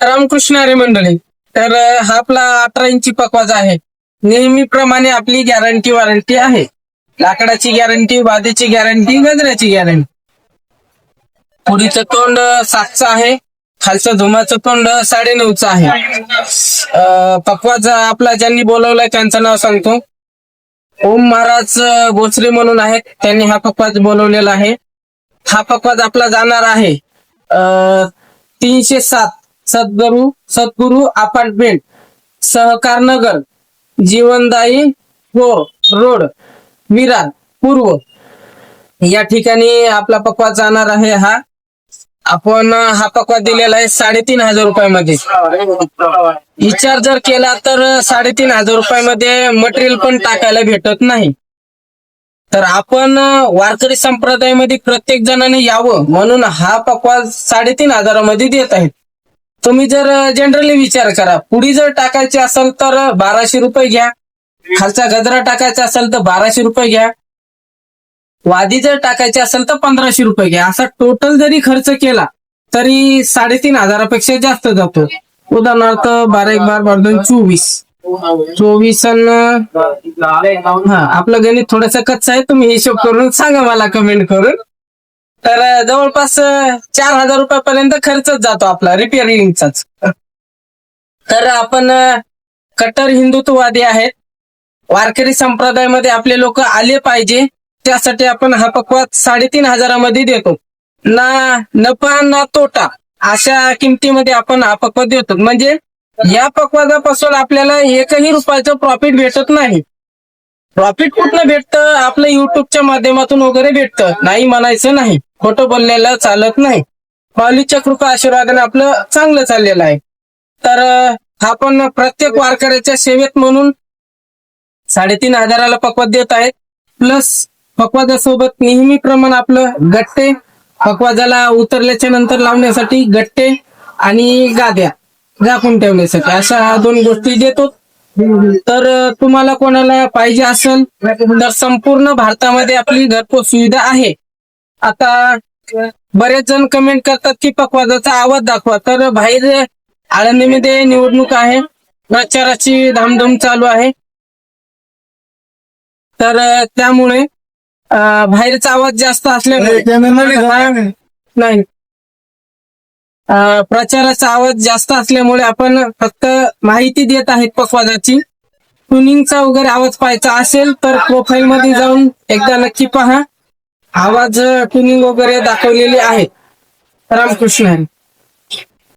रामकृष्ण हरी मंडळी तर हा आपला अठरा इंची पकवाज आहे. नेहमीप्रमाणे आपली गॅरंटी वॉरंटी आहे. लाकडाची गॅरंटी वादेची गॅरंटी गजऱ्याची गॅरंटी पुढीचं तोंड सातचं आहे. खालचं धुमाचं तोंड साडे नऊचं आहे पकवाज आपला ज्यांनी बोलवलाय त्यांचं नाव सांगतो. ओम महाराज अं, म्हणून आहेत. त्यांनी हा पकवाज बोलवलेला आहे. हा पकवाज आपला जाणार आहे तीनशे सात. सद्गुरू सद्गुरू अपार्टमेंट सहकार नगर जीवनदायी हो रोड विरार पूर्व. या ठिकाणी आपला पकवा जाणार आहे हा. आपण हा पकवा दिलेला आहे साडेतीन हजार रुपयामध्ये. विचार जर केला तर साडेतीन हजार रुपयामध्ये मटेरियल पण टाकायला भेटत नाही. तर आपण वारकरी संप्रदायामध्ये प्रत्येक जणाने यावं म्हणून हा पकवा साडेतीन हजारामध्ये देत आहेत. तुम्ही जर जनरली विचार करा. पुढी जर टाकायची असेल तर बाराशे रुपये घ्या. खालचा गजरा टाकायचा असेल तर बाराशे रुपये घ्या. वादी जर टाकायची असेल तर पंधराशे रुपये घ्या. असा टोटल जरी खर्च केला तरी साडेतीन हजारापेक्षा जास्त जातो. उदाहरणार्थ बारा एक बार बार दोन चोवीस. चोवीस अन हा आपलं गणित थोडस कच्च आहे. तुम्ही हिशोब करून सांगा मला कमेंट करून. तर जवळपास चार हजार रुपयापर्यंत खर्चच जातो आपला रिपेअरिंगचाच तर आपण कट्टर हिंदुत्ववादी आहेत. वारकरी संप्रदायामध्ये आपले लोक आले पाहिजे. त्यासाठी आपण हा पकवाज साडेतीन हजारामध्ये देतो. ना नफा ना तोटा अशा किमतीमध्ये आपण हा पकवाज देतो. म्हणजे या पकवादापासून आपल्याला एकही रुपयाचं प्रॉफिट भेटत नाही. प्रॉफिट कुठनं भेटतं? आपलं युट्यूबच्या माध्यमातून वगैरे भेटतं. नाही म्हणायचं नाही. खोटं बोललेलं चालत नाही. माऊलीच्या कृपा आशीर्वादाने आपलं चांगलं चाललेलं आहे. तर आपण प्रत्येक वारकऱ्याच्या सेवेत म्हणून साडेतीन हजाराला पकवाज देत आहेत. प्लस पकवाजासोबत नेहमीप्रमाणे आपलं गट्टे पकवाजाला उतरल्याच्या नंतर लावण्यासाठी गट्टे आणि गाद्या झाकून ठेवण्यासाठी. अशा दोन गोष्टी देतो. तर तुम्हाला कोणाला पाहिजे असेल तर संपूर्ण भारतामध्ये आपली घरपोच सुविधा आहे. आता बरेच जण कमेंट करतात की पकवाजाचा आवाज दाखवा. तर बाहेर आळंदीमध्ये निवडणूक आहे. प्रचाराची धामधूम चालू आहे. तर त्यामुळे बाहेरचा आवाज जास्त असल्यामुळे नाही प्रचाराचा आवाज जास्त असल्यामुळे आपण फक्त माहिती देत आहेत पकवाजाची ट्युनिंगचा वगैरे आवाज पाहायचा असेल तर प्रोफाईल मध्ये जाऊन एकदा नक्की पहा. आवाज ट्युनिंग वगैरे दाखवलेले आहेत रामकृष्ण हरी